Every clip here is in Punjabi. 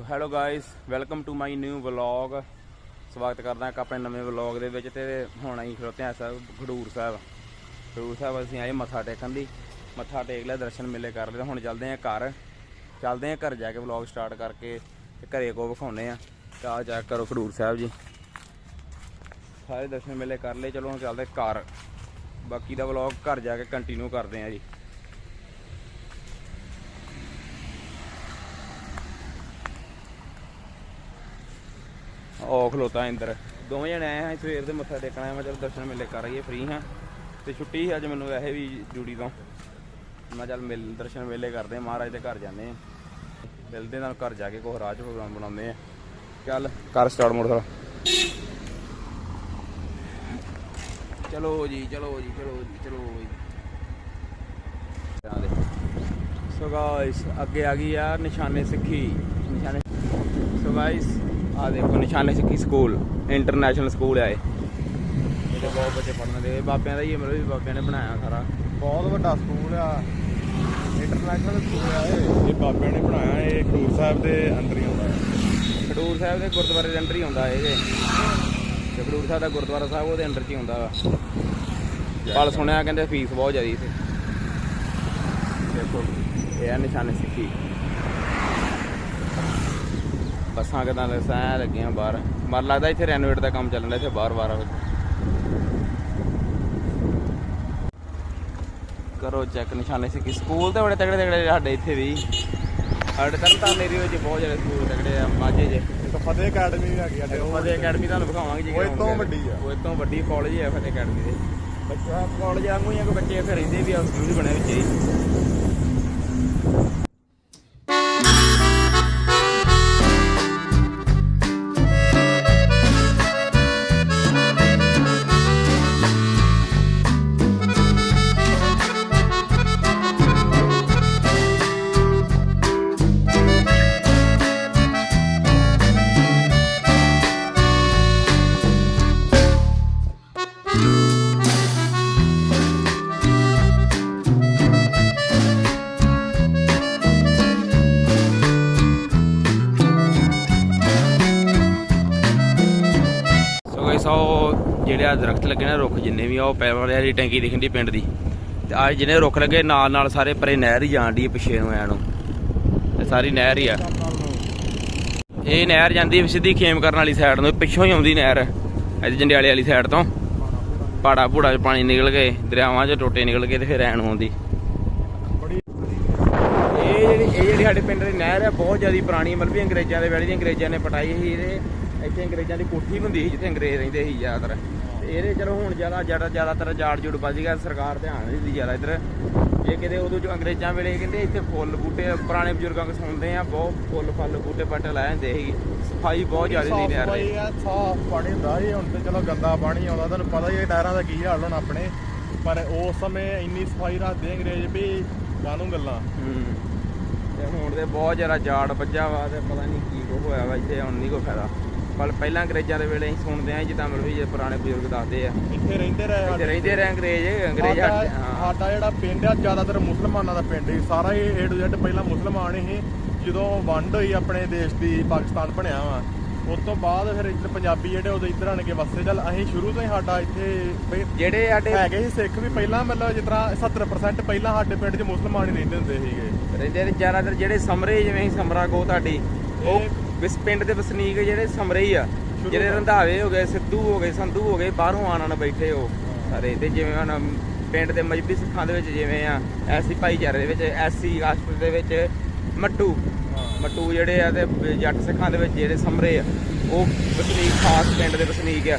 So hello guys, welcome to my new vlog. ਸਵਾਗਤ ਕਰਦਾ ਇੱਕ ਆਪਣੇ ਨਵੇਂ ਵਲੌਗ ਦੇ ਵਿੱਚ ਤੇ ਹੁਣ ਅਸੀਂ ਖੜੋਤੇ ਹਾਂ ਸਾਹਿਬ ਖਡੂਰ ਸਾਹਿਬ। ਖਡੂਰ ਸਾਹਿਬ ਅਸੀਂ ਆਏ ਮੱਥਾ ਟੇਕਣ ਲਈ ਮੱਥਾ ਟੇਕ ਲਿਆ, ਦਰਸ਼ਨ ਮੇਲੇ ਕਰ ਲਏ ਹੁਣ ਚੱਲਦੇ ਹਾਂ ਘਰ। ਚੱਲਦੇ ਹਾਂ ਘਰ ਜਾ ਕੇ ਵਲੌਗ ਸਟਾਰਟ ਕਰਕੇ ਤੇ ਘਰੇ ਕੋ ਵਿਖਾਉਨੇ ਆ ਤੇ ਆ ਚੈੱਕ ਕਰੋ ਖਡੂਰ ਸਾਹਿਬ ਜੀ। ਸਾਰੇ ਦਰਸ਼ਨ ਮੇਲੇ ਕਰ ਲਏ, ਚਲੋ ਹੁਣ ਚੱਲਦੇ ਘਰ। ਬਾਕੀ ਦਾ ਵਲੌਗ ਘਰ ਜਾ ਕੇ ਕੰਟੀਨਿਊ ਕਰਦੇ ਆ ਜੀ ਉਹ ਖਲੋਤਾ ਇੰਦਰ। ਦੋਵੇਂ ਜਣੇ ਆਏ ਹਾਂ ਸਵੇਰ ਦੇ ਮੱਥਾ ਟੇਕਣਾ ਹੈ ਮੈਂ ਚਲ ਦਰਸ਼ਨ ਮੇਲੇ ਕਰ ਆਈਏ ਫ੍ਰੀ ਹਾਂ। ਤੇ ਛੁੱਟੀ ਸੀ ਅੱਜ ਮੈਨੂੰ ਵੈਸੇ ਵੀ ਡਿਊਟੀ ਤੋਂ। ਮੈਂ ਚੱਲ ਮਿਲ, ਦਰਸ਼ਨ ਮੇਲੇ ਕਰਦੇ ਹਾਂ, ਮਹਾਰਾਜ ਦੇ ਘਰ ਜਾਂਦੇ ਆ ਮਿਲਦੇ ਨਾਲ ਘਰ ਜਾ ਕੇ ਕੋਈ ਰਾਜ ਪ੍ਰੋਗਰਾਮ ਬਣਾਉਂਦੇ ਆ ਚੱਲ, ਕਰ ਸਟਾਰਟ ਮੋੜ ਥੋੜਾ ਚਲੋ ਜੀ ਚਲੋ ਜੀ ਚਲੋ ਜੀ ਚਲੋ ਜੀ। ਸੋ ਗਾਇਸ ਅੱਗੇ ਆ ਗਈ ਆ ਨਿਸ਼ਾਨੇ ਸਿੱਖੀ। ਨਿਸ਼ਾਨੇ ਸੋ ਗਾਇਸ ਆ ਦੇਖੋ ਨਿਸ਼ਾਨੇ ਸਿੱਖੀ ਸਕੂਲ ਇੰਟਰਨੈਸ਼ਨਲ ਸਕੂਲ ਆ ਇਹ। ਇਹਦੇ ਬਹੁਤ ਬੱਚੇ ਪੜ੍ਹਨ ਦੇ ਬਾਬਿਆਂ ਦਾ ਹੀ ਹੈ ਮਤਲਬ ਵੀ ਬਾਬਿਆਂ ਨੇ ਬਣਾਇਆ ਸਾਰਾ। ਬਹੁਤ ਵੱਡਾ ਸਕੂਲ ਆ। ਇੰਟਰਨੈਸ਼ਨਲ ਸਕੂਲ ਆ ਇਹ। ਇਹ ਬਾਬਿਆਂ ਨੇ ਬਣਾਇਆ ਇਹ ਖਡੂਰ ਸਾਹਿਬ ਦੇ ਅੰਦਰ ਹੀ ਆਉਂਦਾ। ਖਡੂਰ ਸਾਹਿਬ ਦੇ ਗੁਰਦੁਆਰੇ ਦੇ ਅੰਡਰ ਹੀ ਹੁੰਦਾ ਇਹ। ਜੇ ਤੇ ਖਡੂਰ ਸਾਹਿਬ ਦਾ ਗੁਰਦੁਆਰਾ ਸਾਹਿਬ ਉਹਦੇ ਅੰਡਰ 'ਚ ਹੀ ਹੁੰਦਾ ਵਾ। ਪਲ ਸੁਣਿਆ ਕਹਿੰਦੇ ਫੀਸ ਬਹੁਤ ਜ਼ਿਆਦੀ ਇੱਥੇ ਦੇਖੋ ਇਹ ਆ ਨਿਸ਼ਾਨੇ ਸਿੱਖੀ। ਬੱਸਾਂ ਕਿਦਾਂ ਦੇ ਸੈਂ ਲੱਗੀਆਂ ਬਾਹਰ। ਮਰ ਲੱਗਦਾ ਇੱਥੇ ਰੈਨੋਵੇਟ ਦਾ ਕੰਮ ਚੱਲਣ ਡਿਆ ਇੱਥੇ ਬਾਹਰ ਬਾਹਰ ਕਰੋ ਚੈੱਕ ਨਿਸ਼ਾਨੇ ਸਿੱਖੀ ਸਕੂਲ ਤੇ ਬੜੇ ਤਗੜੇ ਤਗੜੇ ਸਾਡੇ ਇੱਥੇ ਵੀ। ਸਾਡੇ ਤਰਨਤਾਰਨ ਏਰੀਆ ਵਿੱਚ ਬਹੁਤ ਜਿਹੜੇ ਸਕੂਲ ਤਗੜੇ ਆ ਮਾਝੇ ਜੇ ਇੱਕ ਫਤਿਹ ਅਕੈਡਮੀ ਵੀ ਆ ਤੇ ਉਹ। ਫਤਿਹ ਅਕੈਡਮੀ ਤੁਹਾਨੂੰ ਵਿਖਾਵਾਂਗੇ ਜੀ ਉਹ ਇਹ ਤੋਂ ਵੱਡੀ ਆ। ਉਹ ਇਹ ਤੋਂ ਵੱਡੀ ਕਾਲਜ ਹੈ ਫਤਿਹ ਅਕੈਡਮੀ ਦੇ। ਬੱਚਾ ਕਾਲਜ ਵਾਂਗੂ ਹੀ ਆ ਕੋਈ ਬੱਚੇ ਇੱਥੇ ਰਹਿੰਦੇ ਵੀ ਆ ਸਕੂਲ ਵੀ ਬਣੇ ਵਿੱਚ ਹੀ। ਗਾਇਸ ਉਹ ਜਿਹੜੇ ਆ ਦਰਖਤ ਲੱਗੇ ਨੇ ਰੁੱਖ ਜਿੰਨੇ ਵੀ ਆ, ਉਹ ਪੈਪ ਵਾਲੀ ਟੈਂਕੀ ਦਿਖਣ ਦੀ ਪਿੰਡ ਦੀ। ਤੇ ਆ ਜਿਹਨੇ ਰੁੱਖ ਲੱਗੇ ਨਾਲ ਨਾਲ ਸਾਰੇ ਪਰੇ ਨਹਿਰ ਹੀ ਜਾਣ ਦੀ ਪਿੱਛੇ ਨੂੰ ਐ ਨੂੰ। ਇਹ ਸਾਰੀ ਨਹਿਰ ਹੀ ਆ। ਇਹ ਨਹਿਰ ਜਾਂਦੀ ਸਿੱਧੀ ਖੇਮ ਕਰਨ ਵਾਲੀ ਸਾਈਡ ਨੂੰ, ਪਿੱਛੋਂ ਹੀ ਆਉਂਦੀ ਨਹਿਰ। ਇਹ ਜੰਡਿਆਲੇ ਵਾਲੀ ਸਾਈਡ ਤੋਂ। ਪਾੜਾ ਪੂੜਾ ਚ ਪਾਣੀ ਨਿਕਲ ਗਏ ਦਰਿਆਵਾਂ ਚ ਟੋਟੇ ਨਿਕਲ ਗਏ ਤੇ ਫਿਰ ਐਨ ਆਉਂਦੀ ਇਹ ਜਿਹੜੀ ਇਹ ਜਿਹੜੀ ਸਾਡੇ ਪਿੰਡ ਦੀ ਨਹਿਰ ਹੈ ਬਹੁਤ ਜ਼ਿਆਦਾ ਪੁਰਾਣੀ ਮਤਲਬ ਵੀ ਅੰਗਰੇਜ਼ਾਂ ਦੇ ਵੇਲੇ ਦੀ ਅੰਗਰੇਜ਼ਾਂ ਨੇ ਪਟਾਈ ਸੀ ਇਹਦੇ। ਇੱਥੇ ਅੰਗਰੇਜ਼ਾਂ ਦੀ ਕੋਠੀ ਹੁੰਦੀ ਸੀ ਜਿੱਥੇ ਅੰਗਰੇਜ਼ ਰਹਿੰਦੇ ਸੀ ਜ਼ਿਆਦਾਤਰ। ਤੇ ਇਹਦੇ ਚਲੋ ਹੁਣ ਜ਼ਿਆਦਾ ਜ਼ਿਆਦਾ ਜ਼ਿਆਦਾਤਰ ਜਾੜ ਜੁੜ ਵੱਜ ਗਿਆ ਸਰਕਾਰ ਧਿਆਨ ਨਹੀਂ ਦਿੰਦੀ ਜ਼ਿਆਦਾ ਇੱਧਰ। ਇਹ ਕਿਤੇ ਉਦੋਂ ਜੋ ਅੰਗਰੇਜ਼ਾਂ ਵੇਲੇ ਕਹਿੰਦੇ ਇੱਥੇ ਫੁੱਲ ਬੂਟੇ ਪੁਰਾਣੇ ਬਜ਼ੁਰਗਾਂ ਕੋ ਸੁਣਦੇ ਆ ਬਹੁਤ ਫੁੱਲ ਫਲ ਬੂਟੇ ਬੱਟੇ ਲਾਏ ਹੁੰਦੇ ਸੀ। ਸਫ਼ਾਈ ਬਹੁਤ ਜ਼ਿਆਦਾ ਦੀ। ਨਹਿਰ ਸਫ਼ਾਈ ਆ ਸਾਫ਼ ਪਾਣੀ ਹੁੰਦਾ ਸੀ ਹੁਣ ਤੇ ਚਲੋ ਗੰਦਾ ਪਾਣੀ ਆਉਂਦਾ ਤੁਹਾਨੂੰ ਪਤਾ ਹੀ ਹੈ ਨਹਿਰਾਂ ਦਾ ਕੀ ਹਾਲ ਹੋਣਾ ਆਪਣੇ। ਪਰ ਉਸ ਸਮੇਂ ਇੰਨੀ ਸਫ਼ਾਈ ਰੱਖਦੇ ਅੰਗਰੇਜ਼ ਵੀ ਕਾਹਨੂੰ ਗੱਲਾਂ। ਹੂੰ। ਤੇ ਹੁਣ ਤੇ ਬਹੁਤ ਜ਼ਿਆਦਾ ਜਾੜ ਵੱਜਾ ਵਾ ਤੇ ਪਤਾ ਨਹੀਂ ਕੀ ਕੋ ਹੋਇਆ ਵਾ ਇੱਥੇ ਹੁਣ ਨਹੀਂ ਕੋਈ ਫਾਇਦਾ। ਪਰ ਪਹਿਲਾਂ ਅੰਗਰੇਜ਼ਾਂ ਦੇ ਵੇਲੇ ਅਸੀਂ ਸੁਣਦੇ ਆਂ ਜਿੱਦਾਂ ਮਤਲਬ ਜੇ ਪੁਰਾਣੇ ਬਜ਼ੁਰਗ ਦੱਸਦੇ ਆ। ਇੱਥੇ ਰਹਿੰਦੇ ਰਹੇ ਇੱਥੇ ਰਹਿੰਦੇ ਰਹੇ ਅੰਗਰੇਜ਼ ਅੰਗਰੇਜ਼ ਸਾਡਾ ਹਾਂ। ਸਾਡਾ ਜਿਹੜਾ ਪਿੰਡ ਆ ਜ਼ਿਆਦਾਤਰ ਮੁਸਲਮਾਨਾਂ ਦਾ ਪਿੰਡ ਸੀ ਸਾਰਾ ਹੀ ਏ ਟੂ ਜ਼ੈਡ ਪਹਿਲਾਂ ਮੁਸਲਮਾਨ ਹੀ ਜਦੋਂ ਵੰਡ ਹੋਈ ਆਪਣੇ ਦੇਸ਼ ਦੀ ਪਾਕਿਸਤਾਨ ਬਣਿਆ ਵਾ ਉਸ ਤੋਂ ਬਾਅਦ ਫਿਰ ਇੱਧਰ ਪੰਜਾਬੀ ਜਿਹੜੇ ਉਦੋਂ ਇੱਧਰ ਆਣ ਕੇ ਵਸੇ। ਚੱਲ ਅਸੀਂ ਸ਼ੁਰੂ ਤੋਂ ਹੀ ਸਾਡਾ ਇੱਥੇ ਜਿਹੜੇ ਸਾਡੇ ਹੈਗੇ ਸੀ ਸਿੱਖ ਵੀ ਪਹਿਲਾਂ ਮਤਲਬ ਜਿਸ ਤਰ੍ਹਾਂ 70% ਪਹਿਲਾਂ ਸਾਡੇ ਪਿੰਡ 'ਚ ਮੁਸਲਮਾਨ ਹੀ ਰਹਿੰਦੇ ਹੁੰਦੇ ਸੀਗੇ। ਰਹਿੰਦੇ ਨੇ ਜ਼ਿਆਦਾਤਰ ਜਿਹੜੇ ਸਮਰੇ ਜਿਵੇਂ ਸਮਰਾ ਕੋ ਤੁਹਾਡੀ ਉਹ ਇਹ- ਇਸ ਪਿੰਡ ਦੇ ਵਸਨੀਕ ਜਿਹੜੇ ਸਮਰੇ ਹੀ ਆ ਜਿਹੜੇ। ਰੰਧਾਵੇ ਹੋ ਗਏ ਸਿੱਧੂ ਹੋ ਗਏ ਸੰਧੂ ਹੋ ਗਏ ਬਾਹਰੋਂ ਆਣ ਆਣ ਬੈਠੇ ਹੋ ਸਾਰੇ। ਤੇ ਜਿਵੇਂ ਹੁਣ ਪਿੰਡ ਦੇ ਮਜਬੀ ਸਿੱਖਾਂ ਦੇ ਵਿੱਚ ਜਿਵੇਂ ਆ ਐਸੀ ਭਾਈਚਾਰੇ ਦੇ ਵਿੱਚ ਐਸੀ ਕਾਸਟ ਦੇ ਵਿੱਚ ਮੱਟੂ। ਮੱਟੂ ਜਿਹੜੇ ਆ ਤੇ ਜੱਟ ਸਿੱਖਾਂ ਦੇ ਵਿੱਚ ਜਿਹੜੇ ਸਮਰੇ ਆ ਉਹ ਵਸਨੀਕ ਖਾਸ ਪਿੰਡ ਦੇ ਵਸਨੀਕ ਆ।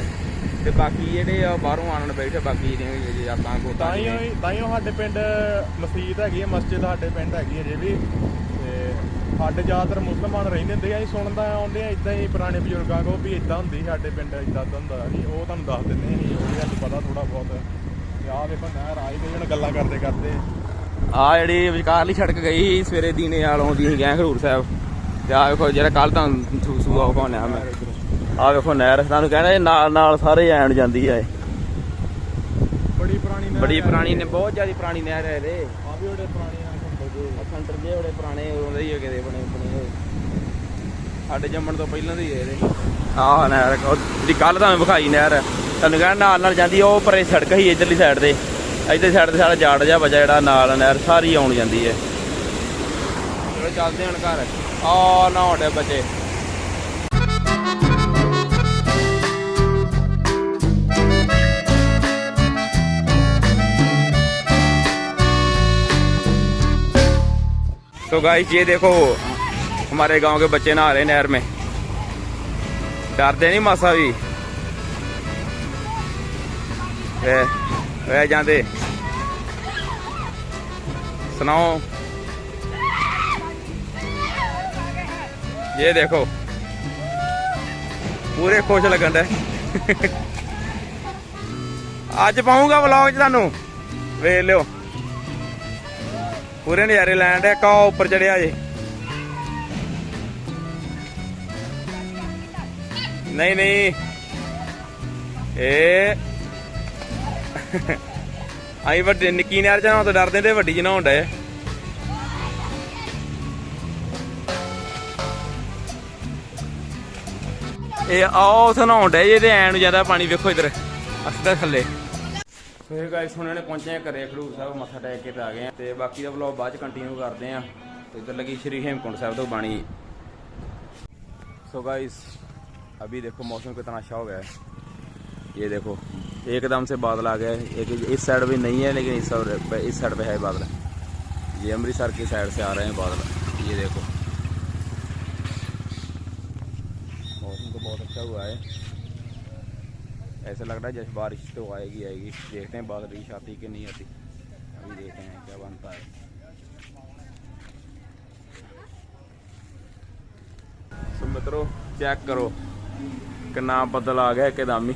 ਤੇ ਬਾਕੀ ਜਿਹੜੇ ਆ ਬਾਹਰੋਂ ਆਣ ਬੈਠੇ ਬਾਕੀ ਜਿਹੜੇ ਜਾਤਾਂ ਕੋ ਤਾਂ ਹੀ ਤਾਂ ਹੀ ਸਾਡੇ ਪਿੰਡ ਮਸਜਿਦ ਹੈਗੀ ਹੈ ਮਸਜਿਦ ਸਾਡੇ ਪਿੰਡ ਹੈਗੀ ਹੈ ਜੇ ਵੀ ਸਾਡੇ ਜ਼ਿਆਦਾਤਰ ਮੁਸਲਮਾਨ ਰਹਿੰਦੇ ਹੁੰਦੇ ਆ ਅਸੀਂ ਸੁਣਦਾ ਆਉਂਦੇ ਆ ਇਦਾਂ ਹੀ ਪੁਰਾਣੇ ਬਜ਼ੁਰਗਾਂ ਕੋ ਵੀ ਇਦਾਂ ਹੁੰਦੀ ਸਾਡੇ ਪਿੰਡ ਇਦਾਂ ਹੁੰਦਾ ਸੀ ਉਹ ਤੁਹਾਨੂੰ ਦੱਸ ਦਿੰਦੇ ਅਸੀਂ ਉਹ ਵੀ ਸਾਨੂੰ ਪਤਾ ਥੋੜਾ ਬਹੁਤ। ਤੇ ਆਹ ਦੇਖੋ ਨਹਿਰ ਆਈ ਗਈ ਹੁਣ ਗੱਲਾਂ ਕਰਦੇ ਕਰਦੇ। ਆ ਜਿਹੜੀ ਵਿਚਕਾਰਲੀ ਸੜਕ ਗਈ ਸਵੇਰੇ ਦੀਨੇ ਵਾਲ ਆਉਂਦੀ ਸੀ ਗਏ ਖਡੂਰ ਸਾਹਿਬ। ਤੇ ਆ ਵੇਖੋ ਜਿਹੜਾ ਕੱਲ ਤਾਂ ਸੂਆ ਵਿਖਾਉਣਿਆ ਮੈਂ। ਆ ਵੇਖੋ ਨਹਿਰ ਤੁਹਾਨੂੰ ਕਹਿੰਦਾ ਇਹ ਨਾਲ ਨਾਲ ਸਾਰੇ ਐਣ ਜਾਂਦੀ ਆ ਇਹ। ਬੜੀ ਪੁਰਾਣੀ ਨਹਿਰ ਬੜੀ। ਪੁਰਾਣੀ ਨੇ ਬਹੁਤ ਜ਼ਿਆਦਾ ਪੁਰਾਣੀ ਨਹਿਰ ਹੈ ਇਹਦੇ। ਆ ਵੀ ਬੜੇ ਪੁਰਾਣੇ ਆ ਦੇ ਸੈਂਟਰ ਜੇ ਬੜੇ ਪੁਰਾਣੇ ਉਹਦੇ ਹੀ ਕਿਤੇ ਬਣੇ ਬਣੇ ਹੋਏ। ਸਾਡੇ ਜੰਮਣ ਤੋਂ ਪਹਿਲਾਂ ਦੀ ਇਹ ਆਹ ਨਹਿਰ ਜਿਹੜੀ ਕੱਲ ਤੁਹਾਨੂੰ ਵਿਖਾਈ ਨਹਿਰ ਤੁਹਾਨੂੰ ਕਹਿੰਦਾ ਨਾਲ ਨਾਲ ਜਾਂਦੀ ਉਹ ਪਰੇ ਸੜਕ ਹੀ ਇਧਰਲੀ ਸਾਈਡ ਤੇ। ਇੱਧਰ ਸਾਈਡ ਤੇ ਸਾਡਾ ਜਾੜ ਜਿਹਾ ਵਜਾ ਜਿਹੜਾ ਨਾਲ ਨਹਿਰ ਸਾਰੀ ਆਉਣ ਜਾਂਦੀ ਹੈ ਚਲੋ ਚੱਲਦੇ ਹੁਣ ਘਰ। ਆ ਨਹਾਉਂਦੇ ਬੱਚੇ। तो गाइस ये देखो हमारे गांव के बच्चे नहा रहे नहर में डरते नहीं मासा भी वे वे जाते सुनाओ ये देखो पूरे खुश लगन डे ਅੱਜ ਪਾਉਂਗਾ ਵਲੌਗ ਚ ਤੁਹਾਨੂੰ ਵੇਖ ਲਿਓ ਪੂਰੇ ਨਜ਼ਾਰੇ ਲੈਣ ਦੇ ਕਾ ਉੱਪਰ ਚੜਿਆ ਜੇ। ਨਹੀਂ ਨਹੀਂ। ਇਹ ਆਈ ਵੱਡੇ ਨਿੱਕੀ ਨਹਿਰ ਚ ਨਹਾਉਣ ਡਰਦੇ ਤੇ ਵੱਡੀ ਚ ਨਹਾਉਣ ਡਏ। ਇਹ ਆਓ ਉੱਥੇ ਨਹਾਉਣ ਡਏ ਜੇ ਤੇ ਐਨ ਨੂੰ ਜ਼ਿਆਦਾ ਪਾਣੀ ਵੇਖੋ ਇਧਰ ਅਸਦਾ ਥੱਲੇ। ਸੋ ਇਹ ਗਾਇਸ ਹੁਣ ਇਹਨੇ ਪਹੁੰਚੇ ਆ ਘਰੇ ਖਡੂਰ ਸਾਹਿਬ ਮੱਥਾ ਟੇਕ ਕੇ ਤੇ ਆ ਗਏ ਆ ਤੇ ਬਾਕੀ ਦਾ ਵਲੌਗ ਬਾਅਦ ਚ ਕੰਟੀਨਿਊ ਕਰਦੇ ਆ ਤੇ ਇਧਰ ਲੱਗੀ ਸ਼੍ਰੀ ਹੇਮਕੁੰਟ ਸਾਹਿਬ ਤੋਂ ਬਾਣੀ सो गाइस अभी देखो मौसम कितना अच्छा हो गया है ये देखो एकदम से बादल आ गए एक इस साइड भी नहीं है लेकिन इस साइड पे इस साइड पे है बादल ये अमृतसर की साइड से आ रहे हैं बादल ये देखो मौसम तो बहुत अच्छा हुआ है ऐसा लग रहा है जैसे बारिश तो आएगी आएगी देखते हैं बारिश आती कि नहीं आती अभी देखते हैं क्या बनता है ਸੋ ਮਿੱਤਰੋ ਚੈੱਕ ਕਰੋ ਕਿੰਨਾ ਬੱਦਲ ਆ ਗਿਆ ਇੱਕਦਮ ਹੀ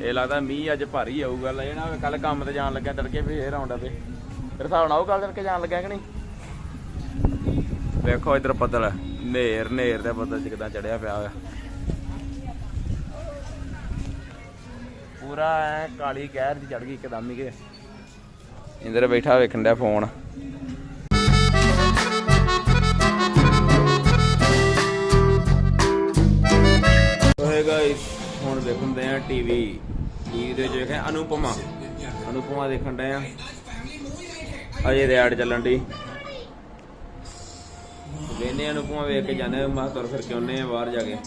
ਇਹ ਲੱਗਦਾ ਮੀਂਹ ਅੱਜ ਭਾਰੀ ਆਊਗਾ ਲੈ ਜਿਹੜਾ ਕੱਲ ਕੰਮ ਤੇ ਜਾਣ ਲੱਗਿਆ ਤੜਕੇ ਫੇਰ ਆਉਂਦਾ ਤੇ ਫਿਰ ਹਿਸਾਬ ਨਾਲ ਉਹ ਕੱਲ ਤੜਕੇ ਜਾਣ ਲੱਗਿਆ ਕਿ ਨਹੀਂ ਵੇਖੋ ਇਧਰ ਬੱਦਲ ਨੇਰ ਨੇਰ ਦੇ ਬੱਦਲ ਚ ਕਿਦਾਂ ਚੜਿਆ ਪਿਆ ਹੋਇਆ ਪੂਰਾ ਐ ਕਾਲੀ ਕਹਿਰ ਦੀ ਚੜ ਗਈ ਇੱਕਦਮ ਹੀ ਕਿ। ਇੰਦਰ ਬੈਠਾ ਵੇਖਣ ਡਿਆ ਫੋਨ। ਹੋਏ ਗਾਇਸ ਹੁਣ ਦੇਖਦੇ ਆ ਟੀਵੀ ਟੀਵੀ ਦੇ ਵੇਖਿਆ? ਅਨੁਪਮਾ। ਅਨੁਪਮਾ ਦੇਖਣ ਡਏ ਆ। ਅਜੇ ਦੇ ਐਡ ਚੱਲਣ ਦੀ ਵੇਨੇ ਅਨੁਪਮਾ ਵੇਖ ਕੇ ਜਾਂਦੇ ਮਾ ਤੁਰ ਫਿਰ ਕੇ ਆਉਂਦੇ ਆ ਬਾਹਰ ਜਾ ਕੇ।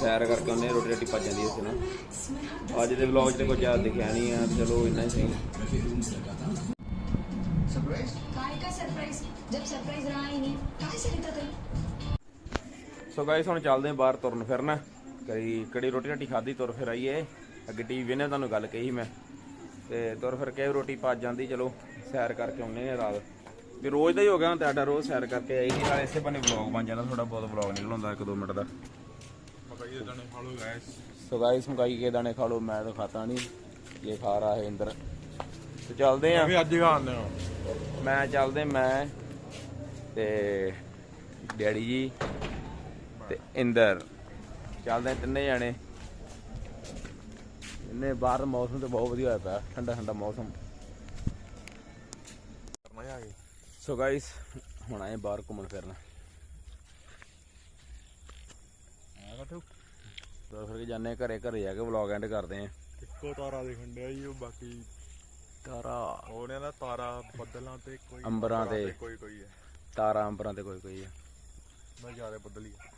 ਸੈਰ ਕਰਕੇ ਉਹਨੇ ਰੋਟੀ ਰੋਟੀ ਪਾ ਜਾਂਦੀ ਉਸ ਨਾਲ ਅੱਜ ਦੇ ਵਲੌਗ 'ਚ ਕੋਈ ਜ਼ਿਆਦਾ ਦਿਖਿਆ ਨਹੀਂ ਆ ਚਲੋ ਇੰਨਾ ਹੀ ਸਹੀ। ਸੋ ਗਾਇਸ ਹੁਣ ਚੱਲਦੇ ਆ ਬਾਹਰ ਤੁਰਨ ਫਿਰਨਾ। ਕਈ ਕੜੀ ਰੋਟੀ ਰੋਟੀ ਖਾਦੀ ਤੁਰ ਫਿਰ ਆਈਏ। ਅੱਗੇ ਟੀਵੀ ਨੇ ਤੁਹਾਨੂੰ ਗੱਲ ਕਹੀ ਮੈਂ। ਤੇ ਤੁਰ ਫਿਰ ਕੇ ਰੋਟੀ ਪਾ ਜਾਂਦੀ ਚਲੋ ਸੈਰ ਕਰਕੇ ਆਉਣੇ ਆ ਰਾਤ। ਵੀ ਰੋਜ਼ ਦਾ ਹੀ ਹੋ ਗਿਆ ਤੁਹਾਡਾ ਰੋਜ਼ ਸੈਰ ਕਰਕੇ ਆਈ ਨਾਲ ਇਸੇ ਬੰਨੇ ਵਲੌਗ ਬਣ ਜਾਣਾ ਥੋੜਾ ਬਹੁਤ ਵਲੌਗ ਨਿਕਲ ਆਉਂਦਾ 1-2 ਮਿੰਟ ਦਾ। ਸੋ ਗਾਇਸ ਮਕਾਈ ਕੇ ਦਾਣੇ ਖਾ ਲਓ ਮੈਂ ਤਾਂ ਖਾਤਾ ਨਹੀਂ ਇਹ ਖਾ ਰਹਾ ਹੈ ਇੰਦਰ। ਤੇ ਚੱਲਦੇ ਆ ਵੀ ਅੱਜ ਹੀ ਖਾਣੇ ਆ ਮੈਂ ਚੱਲਦੇ ਮੈਂ ਤੇ ਡੈਡੀ ਜੀ ਤੇ ਇੰਦਰ। ਚੱਲਦੇ ਤਿੰਨੇ ਜਾਣੇ। ਇੰਨੇ ਬਾਹਰ ਮੌਸਮ ਤੇ ਬਹੁਤ ਵਧੀਆ ਹੋਇਆ ਪਿਆ ਠੰਡਾ ਠੰਡਾ ਮੌਸਮ। ਕਰਨਾ ਆ ਗਈ ਸੋ ਗਾਇਸ ਹੁਣ ਆਏ ਬਾਹਰ ਘੁੰਮਣ ਫਿਰਨ। ਆ ਕਟੂ ਤਾਂ ਫਿਰ ਆ ਘਰੇ ਘਰੇ ਜਾ ਕੇ ਵਲੌਗ ਐਂਡ ਕਰਦੇ ਆ ਇੱਕੋ ਤਾਰਾ ਦੇਖਣ ਡਿਆ ਜੀ ਉਹ ਬਾਕੀ ਤਾਰਾ ਉਹਨੇ ਨਾ ਤਾਰਾ ਬੱਦਲਾਂ ਤੇ ਕੋਈ ਅੰਬਰਾਂ ਤੇ। ਕੋਈ ਕੋਈ ਹੈ ਤਾਰਾ ਅੰਬਰਾਂ ਤੇ ਕੋਈ ਕੋਈ ਆ ਮੈਂ ਜ਼ਿਆਦਾ ਬੱਦਲ ਹੀ ਆ।